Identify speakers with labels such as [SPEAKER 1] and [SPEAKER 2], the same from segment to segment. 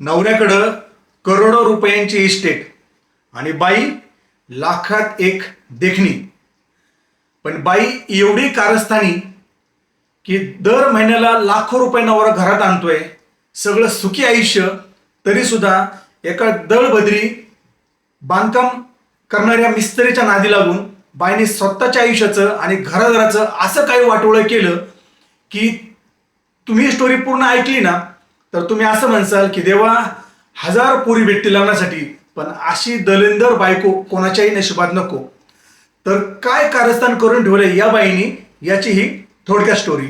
[SPEAKER 1] नवऱ्याकडं करोडो रुपयांची इस्टेट आणि बाई लाखात एक देखणी. पण बाई एवढी कारस्थानी की दर महिन्याला लाखो रुपये नवरा घरात आणतोय. सगळं सुखी आयुष्य तरीसुद्धा एका दळबद्री बांधकाम करणाऱ्या मिस्त्रीच्या नादी लागून बाईने स्वतःच्या आयुष्याचं आणि घराघराचं असं काही वाटोळं केलं की तुम्ही ही स्टोरी पूर्ण ऐकली ना तर तुम्ही असं म्हणसाल की देवा हजार पोरी भेटतील लग्नासाठी पण अशी दलिंदर बायको कोणाच्याही नशिबात नको. तर काय कारस्थान करून ठेवलंय या बाईनी याची ही थोडक्यात स्टोरी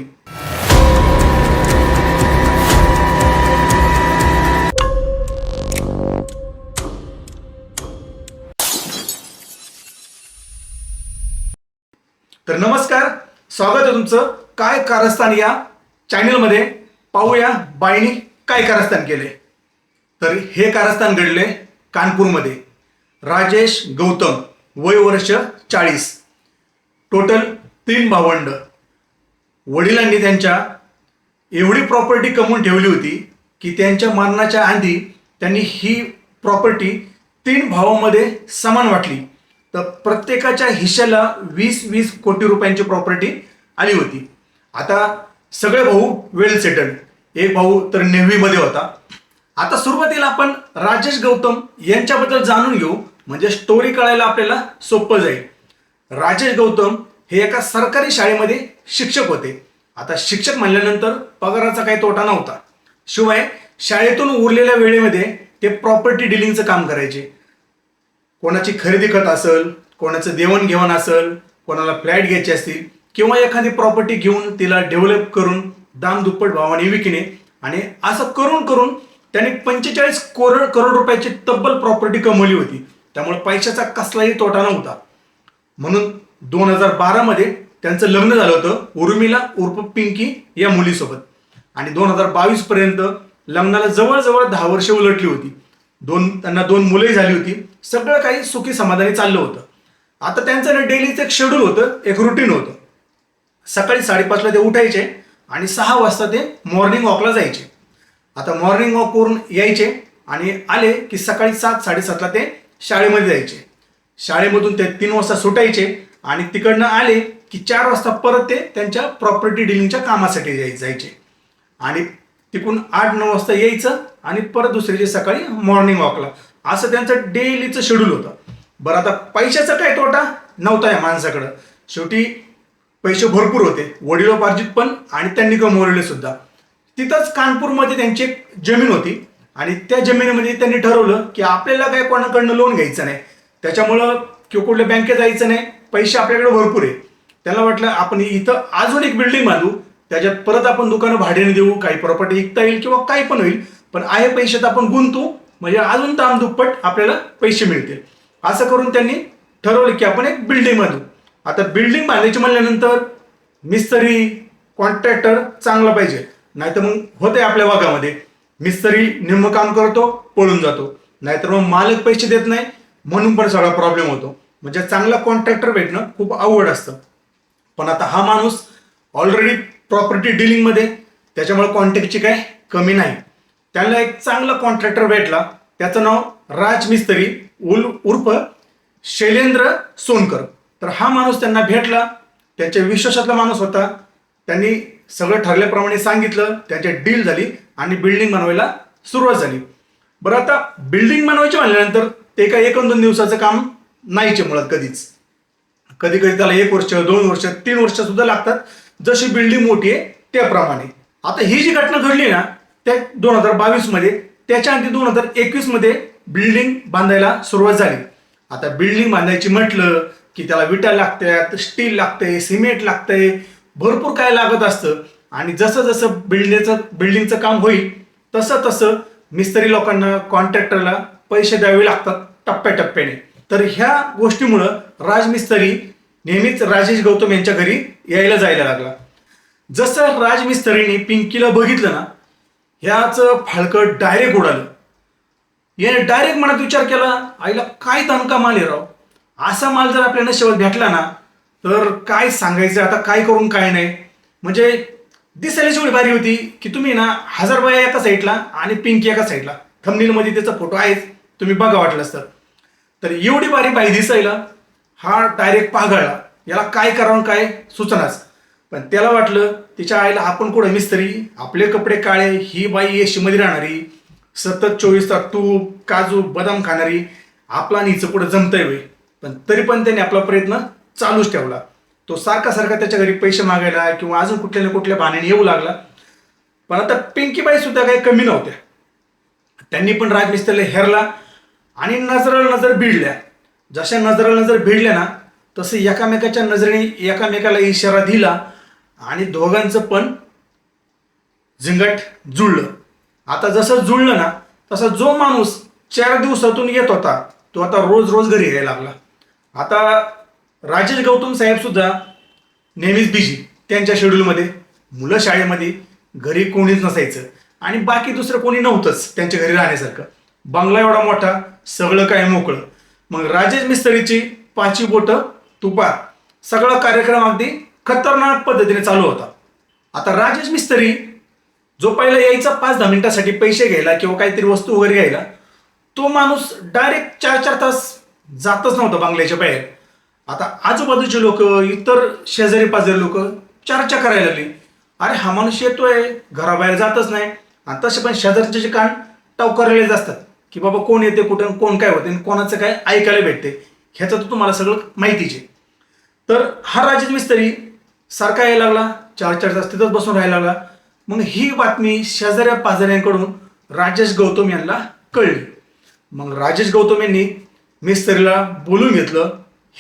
[SPEAKER 1] तर नमस्कार स्वागत आहे तुमचं. काय कारस्थान या चॅनलमध्ये पाहूया बाईनी काय कारस्थान केले? तर हे कारस्थान घडले कानपूरमध्ये. राजेश गौतम वय वर्ष चाळीस. टोटल तीन भावंड. वडिलांनी त्यांच्या एवढी प्रॉपर्टी कमवून ठेवली होती की त्यांच्या मरणाच्या आधी त्यांनी ही प्रॉपर्टी तीन भावामध्ये समान वाटली. तर प्रत्येकाच्या हिश्याला वीस वीस कोटी रुपयांची प्रॉपर्टी आली होती. आता सगळे भाऊ वेल सेटल्ड एक भाऊ तर नेव्हीमध्ये होता. आता सुरुवातीला आपण राजेश गौतम यांच्याबद्दल जाणून घेऊ. म्हणजे स्टोरी कळायला आपल्याला सोपं जाईल. राजेश गौतम हे एका सरकारी शाळेमध्ये शिक्षक होते. आता शिक्षक म्हणल्यानंतर पगाराचा काही तोटा नव्हता. शिवाय शाळेतून उरलेल्या वेळेमध्ये ते प्रॉपर्टी डिलिंगचं काम करायचे. कोणाची खरेदी खत असेल कोणाचं देवणघेवण असेल कोणाला फ्लॅट घ्यायचे असतील किंवा एखादी प्रॉपर्टी घेऊन तिला डेव्हलप करून दाम दुप्पट भावाने विकणे आणि असं करून करून त्यांनी पंचेचाळीस करोड करोड रुपयाची तब्बल प्रॉपर्टी कमवली होती. त्यामुळे पैशाचा कसलाही तोटा नव्हता. म्हणून दोन हजार बारामध्ये त्यांचं लग्न झालं होतं उर्मिला उर्फ पिंकी या मुलीसोबत. आणि दोन हजार बावीस पर्यंत लग्नाला जवळजवळ दहा वर्षे उलटली होती. दोन त्यांना दोन मुलंही झाली होती. सगळं काही सुखी समाधानी चाललं होतं. आता त्यांचं ना डेलीचं एक शेड्यूल होतं एक रुटीन होतं. सकाळी साडेपाचला ते उठायचे आणि सहा वाजता ते मॉर्निंग वॉकला जायचे. आता मॉर्निंग वॉक करून यायचे आणि आले की सकाळी सात साडेसातला ते शाळेमध्ये जायचे. शाळेमधून ते तीन वाजता सुटायचे आणि तिकडनं आले की चार वाजता परत ते त्यांच्या प्रॉपर्टी डिलिंगच्या कामासाठी जाय जायचे. आणि तिकडून आठ नऊ वाजता यायचं आणि परत दुसऱ्याची सकाळी मॉर्निंग वॉकला असं त्यांचं डेलीचं शेड्यूल होतं. बरं आता पैशाचा काय तोटा? नव्हता या माणसाकडं. शेवटी पैसे भरपूर होते. वडिलोपार्जित पण आणि त्यांनी कमवलेले सुद्धा. तिथंच कानपूरमध्ये त्यांची एक जमीन होती. आणि त्या जमिनीमध्ये त्यांनी ठरवलं की आपल्याला काय कोणाकडनं लोन घ्यायचं नाही. त्याच्यामुळं किंवा कुठल्या बँकेत जायचं नाही. पैसे आपल्याकडे भरपूर आहे त्याला वाटलं आपण इथं अजून एक बिल्डिंग बांधू. त्याच्यात परत आपण दुकानं भाड्याने देऊ. काही प्रॉपर्टी विकता येईल किंवा काही पण होईल. पण आहे पैशात आपण गुंतू. म्हणजे अजून ताम दुप्पट आपल्याला पैसे मिळतील. असं करून त्यांनी ठरवलं की आपण एक बिल्डिंग बांधू. आता बिल्डिंग बांधायची म्हणल्यानंतर मिस्त्री कॉन्ट्रॅक्टर चांगला पाहिजे. नाहीतर मग होते आपल्या भागामध्ये मिस्त्री निम्म काम करतो पळून जातो. नाहीतर मग मालक पैसे देत नाही म्हणून पण सगळा प्रॉब्लेम होतो. म्हणजे चांगला कॉन्ट्रॅक्टर भेटणं खूप अवघड असतं. पण आता हा माणूस ऑलरेडी प्रॉपर्टी डिलिंगमध्ये त्याच्यामुळे कॉन्टॅक्टची काय कमी नाही. त्याला एक चांगला कॉन्ट्रॅक्टर भेटला त्याचं नाव राज मिस्त्री उल उर्फ शैलेंद्र सोनकर. तर हा माणूस त्यांना भेटला त्यांच्या विश्वासातला माणूस होता. त्यांनी सगळं ठरल्याप्रमाणे सांगितलं त्यांची डील झाली आणि बिल्डिंग बनवायला सुरुवात झाली. बरं आता बिल्डिंग बनवायची म्हणल्यानंतर ते काय एक दोन दिवसाचं काम नाहीचे मुळात कधीच. कधी कधी त्याला एक वर्ष दोन वर्ष तीन वर्ष सुद्धा लागतात. जशी बिल्डिंग मोठी आहे त्याप्रमाणे. आता ही जी घटना घडली ना त्या दोन हजार बावीसमध्ये त्याच्या आधी दोन हजार एकवीसमध्ये बिल्डिंग बांधायला सुरुवात झाली. आता बिल्डिंग बांधायची म्हटलं की त्याला विटा लागतात स्टील लागतंय सिमेंट लागतंय भरपूर काय लागत असतं. आणि जसं जसं बिल्डिंगचं बिल्डिंगचं काम होईल तसं तसं मिस्त्री लोकांना कॉन्ट्रॅक्टरला पैसे द्यावे लागतात टप्प्याटप्प्याने. तर ह्या गोष्टीमुळं राजमिस्त्री नेहमीच राजेश गौतम यांच्या घरी यायला जायला लागला. जसं राजमिस्त्रीने पिंकीला बघितलं ना ह्याचं फाळकं डायरेक्ट उडालं. याने डायरेक्ट मनात विचार केला आईला काय दणका माल राव असा माल जर आपल्या नशेवर भेटला ना तर काय सांगायचं आता काय करून काय नाही? म्हणजे दिसायला एवढी भारी होती की तुम्ही ना हजार बाया एका साईडला आणि पिंकी एका साईडला. थमनीलमध्ये त्याचा फोटो आहेच तुम्ही बघा वाटलंच तर तर एवढी बारी बाई दिसायला हा डायरेक्ट पाघळला याला काय करावं काय सुचनाच. पण त्याला वाटलं तिच्या आईला आपण कुठं मिस्त्री आपले कपडे काळे ही बाई येशीमध्ये राहणारी सतत चोवीस तास तूप काजू बदाम खाणारी आपला आणि हिचं पुढं जमतंय होईल पण तरी पण त्याने आपला प्रयत्न चालूच ठेवला. तो सारखा सारखा त्याच्या घरी पैसे मागायला किंवा अजून कुठल्या ना कुठल्या भाण्याने येऊ लागला. पण आता पिंकीबाई सुद्धा काही कमी नव्हत्या. त्यांनी पण राजमिस्त्रीला हेरला आणि नजराला नजर भिडल्या. जशा नजराला नजर भिडल्या ना तसं एकामेकाच्या नजरेने एकामेकाला इशारा दिला आणि दोघांचं पण झिंगट जुळलं. आता जसं जुळलं ना तसा जो माणूस चार दिवसातून येत होता तो आता रोज रोज घरी यायला लागला. आता राजेश गौतम साहेब सुद्धा नेहमीच बिझी त्यांच्या शेड्यूलमध्ये मुलं शाळेमध्ये घरी कोणीच नसायचं. आणि बाकी दुसरं कोणी नव्हतंच त्यांच्या घरी राहण्यासारखं. बंगला एवढा मोठा सगळं काय मोकळं. मग राजेश मिस्त्रीची पाचवी बोटं तुपात. सगळा कार्यक्रम अगदी खतरनाक पद्धतीने चालू होता. आता राजेश मिस्त्री जो पहिला यायचा पाच दहा मिनिटासाठी पैसे घ्यायला किंवा काहीतरी वस्तू वगैरे घ्यायला तो माणूस डायरेक्ट चार चार तास जातच नव्हतं बंगल्याच्या बाहेर. आता आजूबाजूचे लोक इतर शेजारी पाजारी लोक चर्चा करायला लागली. अरे हा माणूस येतोय घराबाहेर जातच नाही. आणि तसे पण शेजारचे जे कान टवकारलेलेच असतात की बाबा कोण येते कुठं कोण काय होते आणि कोणाचं काय ऐकायला भेटते ह्याचं तर तुम्हाला सगळं माहितीच आहे. तर हा राजेश मिस्त्री सारखा यायला लागला चार चार तास तिथंच बसून राहायला लागला. मग ही बातमी शेजाऱ्या पाजाऱ्यांकडून राजेश गौतम यांना कळली. मग राजेश गौतम यांनी मिस्त्रीला बोलून घेतलं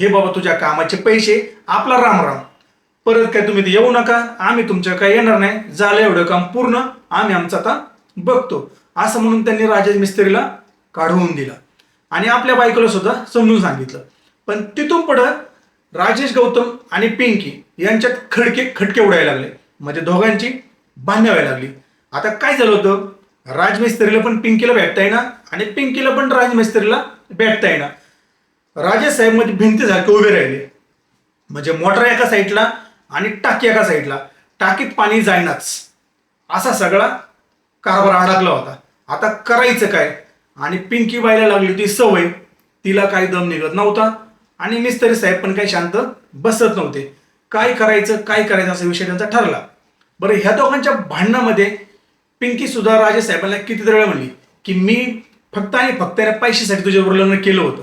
[SPEAKER 1] हे बाबा तुझ्या कामाचे पैसे आपला राम राम. परत काय तुम्ही येऊ नका आम्ही तुमच्या काय येणार नाही. झालं एवढं काम पूर्ण आम्ही आमचं आता बघतो. असं म्हणून त्यांनी राजेश मिस्त्रीला काढवून दिला. आणि आपल्या बायकोला सुद्धा समजून सांगितलं. पण तिथून पुढं राजेश गौतम आणि पिंकी यांच्यात खडके खटके उडायला लागले. म्हणजे दोघांची भांडणं व्हायला लागली. आता काय झालं होतं? राजमिस्त्रीला पण पिंकीला भेटता येईना आणि पिंकीला पण राजमिस्त्रीला भेटता येईना राजे साहेबमध्ये भिंतीसारखे उभे राहिले. म्हणजे मोटर एका साईडला आणि टाकी एका साईडला टाकीत पाणी जाईनाच. असा सगळा कारभार अडकला होता. आता करायचं काय? आणि पिंकी बाईला लागली होती सवय. तिला काही दम निघत नव्हता. आणि मिस्त्री साहेब पण काही शांत बसत नव्हते. काय करायचं काय करायचं असा विषय त्यांचा ठरला. बरं ह्या दोघांच्या भांडणामध्ये पिंकी सुद्धा राजे साहेबांना किती वेळा म्हणली की मी फक्त आणि फक्त या पैशासाठी तुझ्याबरोबर लग्न केलं होतं.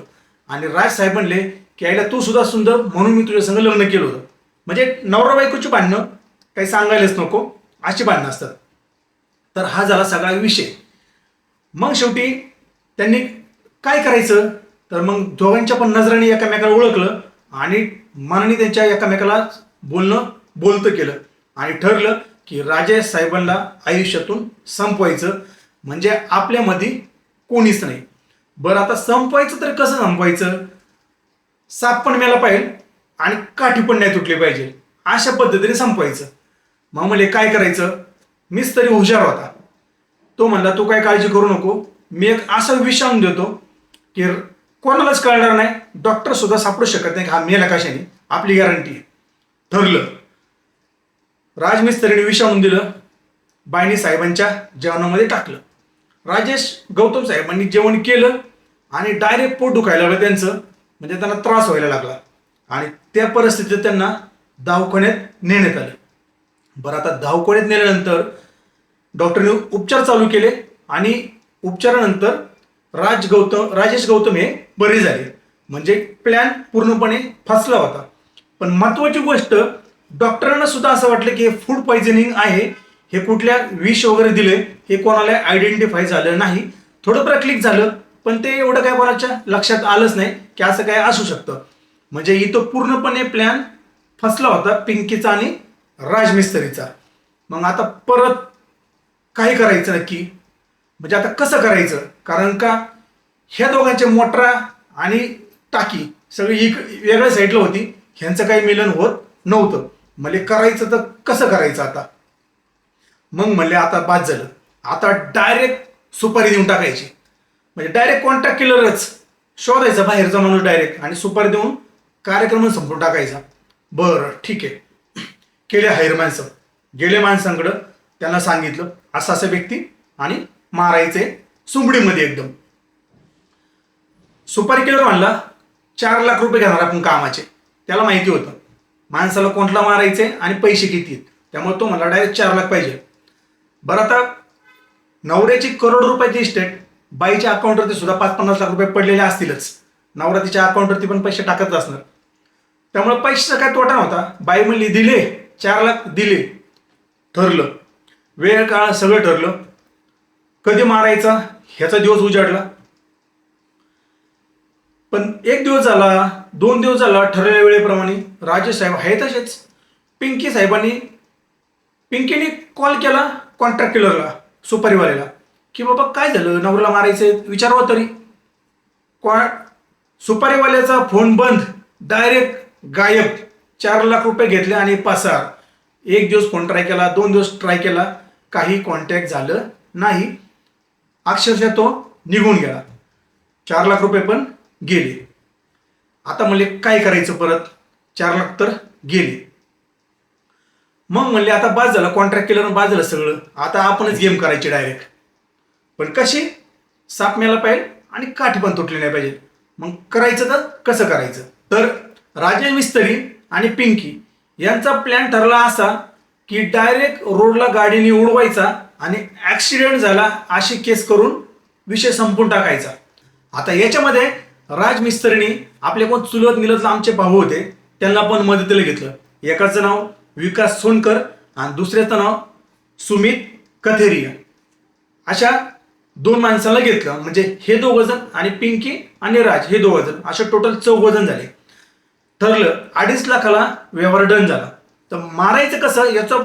[SPEAKER 1] आणि राज साहेब म्हणले की आईला तू सुद्धा सुंदर म्हणून मी तुझ्या संग लग्न केलं होतं. म्हणजे नवरा बायकोची भांडणं काही सांगायलाच नको अशी भांडणं असतात. तर हा झाला सगळा विषय. मग शेवटी त्यांनी काय करायचं? तर मग दोघांच्या पण नजराने एकामेकाला ओळखलं आणि मनाने त्यांच्या एकामेकाला बोलणं बोलतं केलं. आणि ठरलं की राजे साहेबांना आयुष्यातून संपवायचं. म्हणजे आपल्यामध्ये कोणीच नाही. बरं आता संपवायचं तर कसं संपवायचं? साप पण मेला पाहिजे आणि काठी पण नाही तुटली पाहिजे. अशा पद्धतीने संपवायचं. मग म्हणले काय करायचं? मीच तरी हुशार होता. तो म्हणला तू काय काळजी करू नको. मी एक असा विषाणू देतो की कोणालाच कळणार नाही. डॉक्टर सुद्धा सापडू शकत नाही. हा मेला कशाने? आपली गॅरंटी आहे. ठरलं. राजमिस्त्रीने विषाणून दिलं. बायनी साहेबांच्या जेवणामध्ये टाकलं. राजेश गौतम साहेबांनी जेवण केलं आणि डायरेक्ट पोट दुखायला लागलं त्यांचं. म्हणजे त्यांना त्रास व्हायला लागला. आणि त्या परिस्थितीत त्यांना दवाखान्यात नेण्यात आलं. बरं आता दवाखान्यात नेल्यानंतर डॉक्टरने उपचार चालू केले आणि उपचारानंतर राज गौतम राजेश गौतम हे बरे झाले. म्हणजे प्लॅन पूर्णपणे फसला होता. पण महत्त्वाची गोष्ट डॉक्टरांना सुद्धा असं वाटलं की हे फूड पॉयझनिंग आहे. हे कुठल्या विष वगैरे दिले हे कोणाला आयडेंटिफाय झालं नाही. थोडं क्लिक झालं पण ते एवढं काय कोणाच्या लक्षात आलंच नाही की असं काय असू शकतं. म्हणजे इथं पूर्णपणे प्लॅन फसला होता पिंकीचा आणि राजमिस्त्रीचा. मग आता परत काय करायचं नक्की? म्हणजे आता कसं करायचं? कारण का ह्या दोघांच्या मोटरा आणि टाकी सगळी एक वेगळ्या साईडला होती. ह्यांचं काही मिलन होत नव्हतं. म्हणजे करायचं तर कसं करायचं आता? मग म्हणले आता बाद झालं. आता डायरेक्ट सुपारी देऊन टाकायची. म्हणजे डायरेक्ट कॉन्टॅक्ट किलरच शोधायचा बाहेरचा माणूस डायरेक्ट आणि सुपारी देऊन कार्यक्रम संपून टाकायचा. बरं ठीक आहे. केले हायर माणसं. गेले माणसांकडं त्यांना सांगितलं असं असं व्यक्ती आणि मारायचे सुंबडीमध्ये एकदम. सुपारी किलर म्हणला चार लाख रुपये घेणार आपण कामाचे. त्याला माहिती होतं. माणसाला कोणला मारायचे आणि पैसे किती आहेत? त्यामुळे तो म्हणला डायरेक्ट चार लाख पाहिजे. बरं आता नवऱ्याची करोड रुपयाची इस्टेट बाईच्या अकाउंटवरती सुद्धा पाच पन्नास लाख रुपये पडलेले असतीलच. नवरा तिच्या अकाउंटवरती पण पैसे टाकत असणार. त्यामुळे पैशाचा काय तोटा नव्हता. बाई म्हणली दिले चार लाख दिले. ठरलं. वेळ काळ सगळं ठरलं. कधी मारायचा? ह्याचा दिवस उजाडला. पण एक दिवस झाला दोन दिवस झाला ठरलेल्या वेळेप्रमाणे राजेश साहेब आहे तसेच पिंकी साहेबांनी पिंकीने कॉल केला. कॉन्ट्रॅक्ट किलरला सुपारीवाल्याला की बाबा काय झालं? नवऱ्याला मारायचं विचारावं तरी. कॉ सुपारीवाल्याचा फोन बंद. डायरेक्ट गायब. चार लाख रुपये घेतले आणि पासार. एक दिवस फोन ट्राय केला दोन दिवस ट्राय केला. काही कॉन्टॅक्ट झालं नाही. अक्षरशः तो निघून गेला. चार लाख रुपये पण गेले. आता म्हणजे काय करायचं परत? चार लाख तर गेले. मग म्हणले आता बाद झालं कॉन्ट्रॅक्ट केलं बाद झालं सगळं. आता आपणच गेम करायची डायरेक्ट पण कशी? साप मेला पाहिजे आणि काठी पण तुटली नाही पाहिजे. मग करायचं तर कसं करायचं? तर राजेश मिस्त्री आणि पिंकी यांचा प्लॅन ठरला असा की डायरेक्ट रोडला गाडीने उडवायचा आणि ॲक्सिडेंट झाला अशी केस करून विषय संपून टाकायचा. आता याच्यामध्ये राज मिस्त्रीनी आपले कोण चुलत निलत आमचे भाऊ होते त्यांना पण मदतीला घेतलं. एकाचं नाव विकास सोनकर आणि दुसऱ्याचं नाव सुमित कथेरिया. अशा दोन माणसाला घेतलं. म्हणजे हे दोघ जण आणि पिंकी आणि राज हे दोघ जण. अशा टोटल चौघ जण झाले. ठरलं अडीच लाखाला व्यवहार डन झाला. तर मारायचं कसं याचा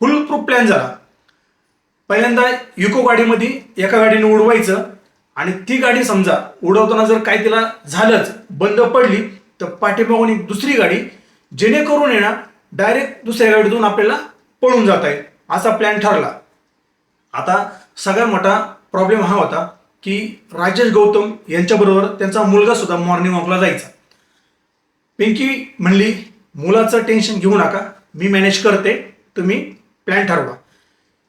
[SPEAKER 1] फुल प्रूफ प्लॅन झाला. पहिल्यांदा युको गाडीमध्ये एका गाडीने उडवायचं आणि ती गाडी समजा उडवताना जर काय तिला झालंच बंद पडली तर पाठीमागून एक दुसरी गाडी जेणेकरून येणार डायरेक्ट दुसऱ्या गाडीतून आपल्याला पळून जाता येईल असा प्लॅन ठरला. आता सगळ्यात मोठा प्रॉब्लेम हा होता की राजेश गौतम यांच्याबरोबर त्यांचा मुलगा सुद्धा मॉर्निंग वॉकला जायचा. पिंकी म्हणली मुलाचं टेन्शन घेऊ नका मी मॅनेज करते तुम्ही प्लॅन ठरवा.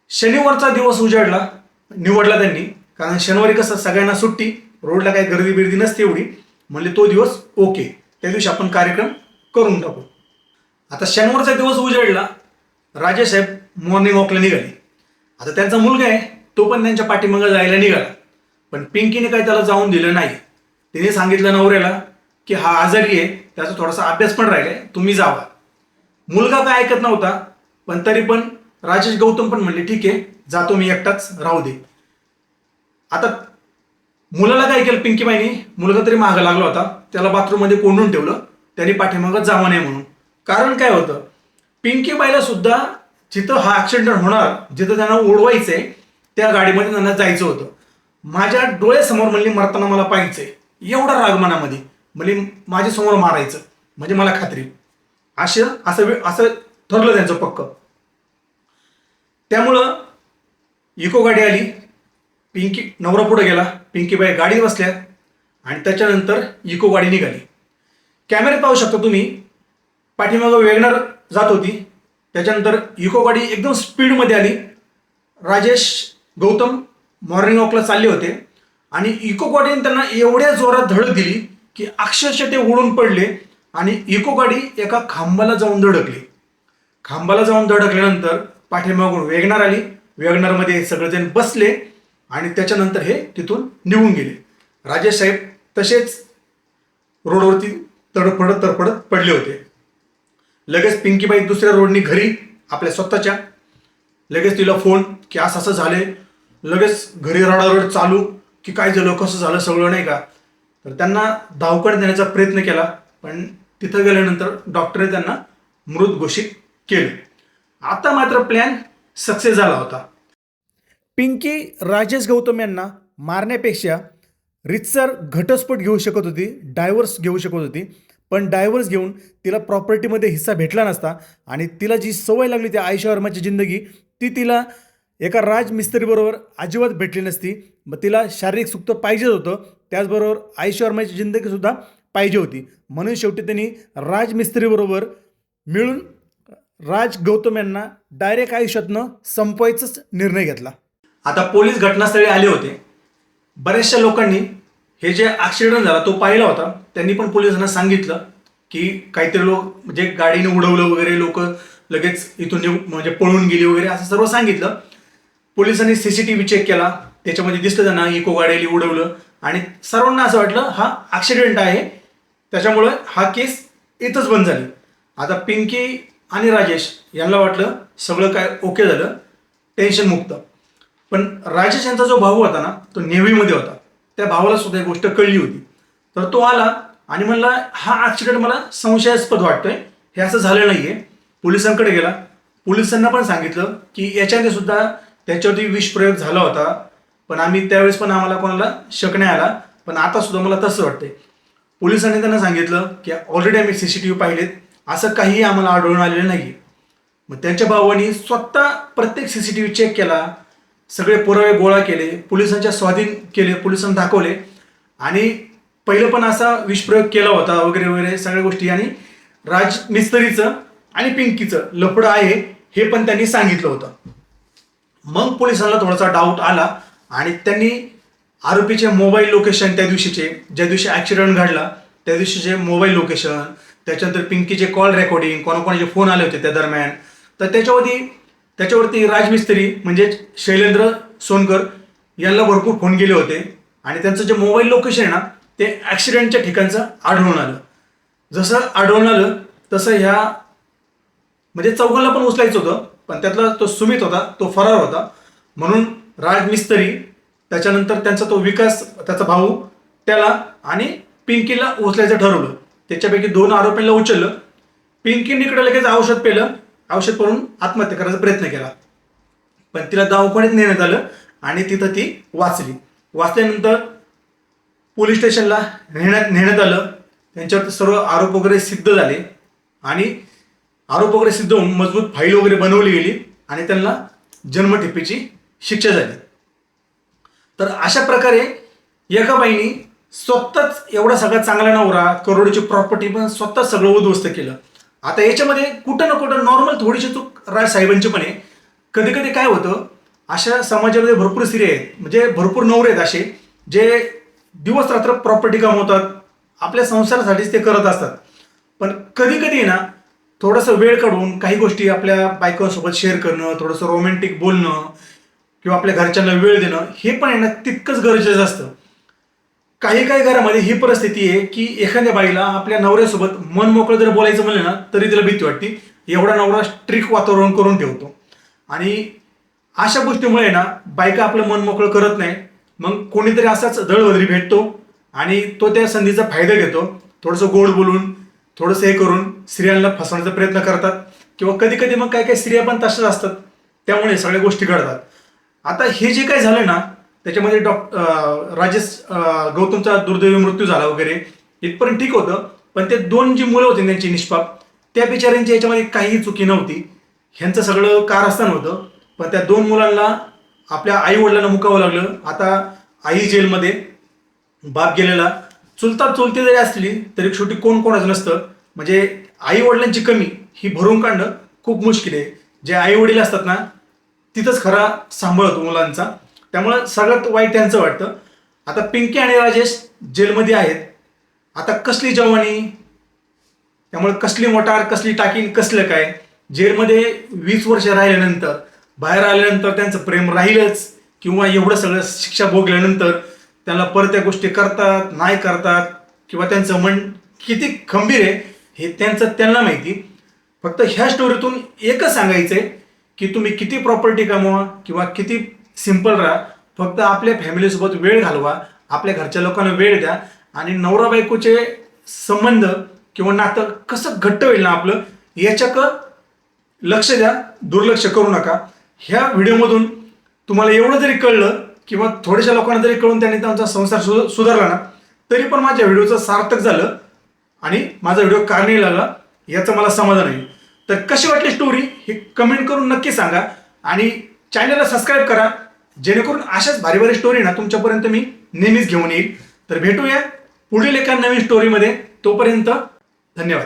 [SPEAKER 1] शनिवारचा दिवस उजाडला निवडला त्यांनी. कारण शनिवारी कसं सगळ्यांना सुट्टी रोडला काही गर्दी बिर्दी नसते एवढी. म्हणले तो दिवस ओके त्या दिवशी आपण कार्यक्रम करून टाकू. आता शनिवारचा दिवस उजाडला राजेसाहेब मॉर्निंग वॉकला निघाले. आता त्यांचा मुलगा आहे तो पण त्यांच्या पाठीमागं जायला निघाला. पण पिंकीने काही त्याला जाऊन दिलं नाही. तिने सांगितलं नवऱ्याला की हा आजारी आहे त्याचा थोडासा अभ्यास पण राहिलाय तुम्ही जावा. मुलगा काय ऐकत नव्हता पण तरी पण राजेश गौतम पण म्हणले ठीक आहे जातो मी एकटाच राहू दे. आता मुलाला काय केलं पिंकीबाईनी? मुलगा तरी मागं लागला होता त्याला बाथरूममध्ये कोंडून ठेवलं त्याने पाठीमागं जावं नाही म्हणून. कारण काय होतं? पिंकीबाईला सुद्धा जिथं हा ऍक्सिडेंट होणार जिथं त्यांना ओढवायचंय त्या गाडीमध्ये त्यांना जायचं होतं. माझ्या डोळ्यासमोर म्हणली मरताना मला पाहायचंय. एवढा राग मनामध्ये. म्हणजे माझ्यासमोर मारायचं. म्हणजे मला खात्री. असं असं असं ठरलं त्यांचं पक्क. त्यामुळं इको गाडी आली. पिंकी नवरा पुढे गेला. पिंकीबाई गाडीत बसल्या. आणि त्याच्यानंतर इको गाडी निघाली. कॅमेऱ्यात पाहू शकता तुम्ही पाठीमागं वेगनर जात होती. त्याच्यानंतर इको गाडी एकदम स्पीडमध्ये आली. राजेश गौतम मॉर्निंग वॉकला चालले होते. आणि इको गाडीने त्यांना एवढ्या जोरात धडक दिली की अक्षरशः ते उडून पडले आणि इको गाडी एका खांबाला जाऊन धडकली. खांबाला जाऊन धडकल्यानंतर पाठीमागून वेगनार आली. वेगनारमध्ये सगळेजण बसले आणि त्याच्यानंतर हे तिथून निघून गेले. राजेश साहेब तसेच रोडवरती तडफडत तडफडत पडले होते. लगेच पिंकीबाई दुसऱ्या रोडनी घरी आपल्या स्वतःच्या. लगेच तिला फोन की असं असं झाले लगेच घरी रडारड चालू की काय झालं कसं झालं सगळं नाही का? तर त्यांना धावकड देण्याचा प्रयत्न केला पण तिथं गेल्यानंतर डॉक्टरने त्यांना मृत घोषित केलं. आता मात्र प्लॅन सक्सेस झाला होता. पिंकी राजेश गौतम यांना मारण्यापेक्षा रितसर घटस्फोट घेऊ शकत होती डायव्हर्स घेऊ शकत होती. पण डायव्हर्स घेऊन तिला प्रॉपर्टीमध्ये हिस्सा भेटला नसता आणि तिला जी सवय लागली त्या आयुष्या वर्माची जिंदगी ती तिला एका राजमिस्त्रीबरोबर अजिबात भेटली नसती. मग तिला शारीरिक सुख तर पाहिजेच होतं. त्याचबरोबर आयुष्या वर्माची जिंदगीसुद्धा पाहिजे होती. म्हणून शेवटी त्यांनी राजमिस्त्रीबरोबर मिळून राज गौतम यांना डायरेक्ट आयुष्यातनं संपवायचाच निर्णय घेतला. आता पोलीस घटनास्थळी आले होते. बऱ्याचशा लोकांनी हे जे ॲक्सिडेंट झाला तो पाहिला होता. त्यांनी पण पोलिसांना सांगितलं की काहीतरी लोक म्हणजे गाडीने उडवलं वगैरे लोक लगेच इथून म्हणजे पळून गेली वगैरे असं सर्व सांगितलं. पोलिसांनी सीसीटीव्ही चेक केला. त्याच्यामध्ये दिसलं त्यांना इको गाडीली उडवलं. आणि सर्वांना असं वाटलं हा ॲक्सिडेंट आहे. त्याच्यामुळं हा केस इथंच बंद झाली. आता पिंकी आणि राजेश यांना वाटलं सगळं काय ओके झालं. टेन्शन मुक्त. पण राजेश यांचा जो भाऊ होता ना तो नेव्हीमध्ये होता. त्या भावाला सुद्धा एक गोष्ट कळली होती. तर तो आला आणि म्हणला हा ॲक्सिडेंट मला संशयास्पद वाटतोय. हे असं झालं नाहीये. पोलिसांकडे गेला. पोलिसांना पण सांगितलं की याच्याने सुद्धा त्याच्यावरती विषप्रयोग झाला होता. पण आम्ही त्यावेळेस पण आम्हाला कोणाला शक नाही आला. पण आता सुद्धा मला तसं वाटतंय. पोलिसांनी त्यांना सांगितलं की ऑलरेडी आम्ही सी सी टी व्ही पाहिलेत. असं काहीही आम्हाला आढळून आलेलं नाही मग त्यांच्या भावानी स्वतः प्रत्येक C C T V check केला. सगळे पुरावे गोळा केले पोलिसांच्या स्वाधीन केले पोलिसांना दाखवले. आणि पहिलं पण असा विषप्रयोग केला होता वगैरे वगैरे सगळ्या गोष्टी. आणि राज मिस्त्रीचं आणि पिंकीचं लफडं आहे हे पण त्यांनी सांगितलं होतं. मग पोलिसांना थोडासा डाऊट आला आणि त्यांनी आरोपीचे मोबाईल लोकेशन त्या दिवशीचे ज्या दिवशी ॲक्सिडेंट घडला त्या दिवशीचे मोबाईल लोकेशन त्याच्यानंतर पिंकीचे कॉल रेकॉर्डिंग कोणाकोणाचे फोन आले होते त्या दरम्यान. तर त्याच्यावरती त्याच्यावरती राजमिस्त्री म्हणजेच शैलेंद्र सोनकर यांना भरपूर फोन गेले होते. आणि त्यांचं जे मोबाईल लोकेशन आहे ना ते ॲक्सिडेंटच्या ठिकाणचं आढळून आलं. जसं आढळून आलं तसं ह्या म्हणजे चौघांना पण उचलायचं होतं पण त्यातला तो सुमित होता तो फरार होता. म्हणून राजमिस्त्री त्याच्यानंतर त्यांचा तो विकास त्याचा भाऊ त्याला आणि पिंकीला उचलायचं ठरवलं. त्याच्यापैकी दोन आरोपींना उचललं. पिंकीनीकडे लगेच औषध पेलं. औषध पडून आत्महत्या करायचा प्रयत्न केला. पण तिला दवाखान्यात नेण्यात आलं आणि तिथं ती वाचली. वाचल्यानंतर पोलीस स्टेशनला नेण्यात नेण्यात आलं. त्यांच्यावर सर्व आरोप वगैरे सिद्ध झाले आणि आरोप वगैरे सिद्ध होऊन मजबूत फाईल वगैरे बनवली गेली आणि त्यांना जन्मठेपेची शिक्षा झाली. तर अशा प्रकारे एका बाईनी स्वतःच एवढा सगळा चांगला नवरा करोडीची प्रॉपर्टी पण स्वतः सगळं उद्ध्वस्त केलं. आता याच्यामध्ये कुठं ना कुठं नॉर्मल थोडीशी चूक राज साहेबांची पण आहे. कधी कधी काय होतं अशा समाजामध्ये भरपूर स्त्री आहेत. म्हणजे भरपूर नवरे आहेत असे जे दिवस रात्र प्रॉपर्टी कमवतात आपल्या संसारासाठीच ते करत असतात. पण कधी कधी ना थोडंसं वेळ काढून काही गोष्टी आपल्या बायकोसोबत शेअर करणं थोडंसं रोमॅन्टिक बोलणं किंवा आपल्या घरच्यांना वेळ देणं हे पण आहे ना तितकंच गरजेचं असतं. काही काही घरामध्ये ही परिस्थिती आहे की एखाद्या बाईला आपल्या नवऱ्यासोबत मन मोकळं जर बोलायचं म्हणलं ना तरी तिला भीती वाटते. एवढा नवरा स्ट्रिक वातावरण करून ठेवतो. आणि अशा गोष्टीमुळे ना बायका आपलं मन मोकळं करत नाही. मग कोणीतरी असाच दळवदरी भेटतो आणि तो त्या संधीचा फायदा घेतो. थोडंसं गोड बोलून थोडंसं हे करून स्त्रियांना फसवण्याचा प्रयत्न करतात. किंवा कधी कधी मग काही काही स्त्रिया पण तशाच असतात. त्यामुळे सगळ्या गोष्टी घडतात. आता हे जे काही झालं ना त्याच्यामध्ये डॉक्टर राजेश गौतमचा दुर्दैवी मृत्यू झाला वगैरे. इथपर्यंत ठीक होतं पण ते दोन जी मुलं होती त्यांची निष्पाप त्या बिचाऱ्यांची याच्यामध्ये काहीही चुकी नव्हती. ह्यांचं सगळं कारस्थान होतं. पण त्या दोन मुलांना आपल्या आई वडिलांना मुकावं लागलं. आता आई जेलमध्ये बाप गेलेला. चुलता चुलती जरी असली तरी शेवटी कोण कोणाचं नसतं. म्हणजे आई वडिलांची कमी ही भरून काढणं खूप मुश्किल आहे. जे आई वडील असतात ना तिथंच खरा सांभाळतो मुलांचा. त्यामुळं सगळ्यात वाईट त्यांचं वाटतं. आता पिंकी आणि राजेश जेलमध्ये आहेत. आता कसली जवानी? त्यामुळे कसली मोटार कसली टाकीन कसलं काय? जेलमध्ये वीस वर्ष राहिल्यानंतर बाहेर आल्यानंतर त्यांचं प्रेम राहीलच. किंवा एवढं सगळं शिक्षा भोगल्यानंतर त्यांना परत त्या गोष्टी करतात नाही करतात किंवा त्यांचं मन किती खंबीर आहे हे त्यांचं त्यांना माहिती. फक्त ह्या स्टोरीतून एकच सांगायचं आहे की तुम्ही किती प्रॉपर्टी कमवा किंवा किती सिंपल राहा. फक्त आपल्या फॅमिलीसोबत वेळ घालवा. आपल्या घरच्या लोकांना वेळ द्या. आणि नवरा बायकोचे संबंध किंवा नातं कसं घट्ट होईल ना आपलं याच्याक लक्ष द्या. दुर्लक्ष करू नका. ह्या व्हिडिओमधून तुम्हाला एवढं जरी कळलं किंवा थोड्याशा लोकांना जरी कळून त्यांनी त्यांचा संसार सु सुधारला ना तरी पण माझ्या व्हिडिओचं सार्थक झालं आणि माझा व्हिडिओ का नाही लागला याचं मला समाधान आहे. तर कशी वाटली स्टोरी हे कमेंट करून नक्की सांगा. आणि चॅनलला सबस्क्राईब करा. जेणेकरून अशाच भारी भारी स्टोरी ना तुमच्यापर्यंत मी नेहमीच घेऊन येईल. तर भेटूया पुढील एका नवीन स्टोरीमध्ये तोपर्यंत धन्यवाद.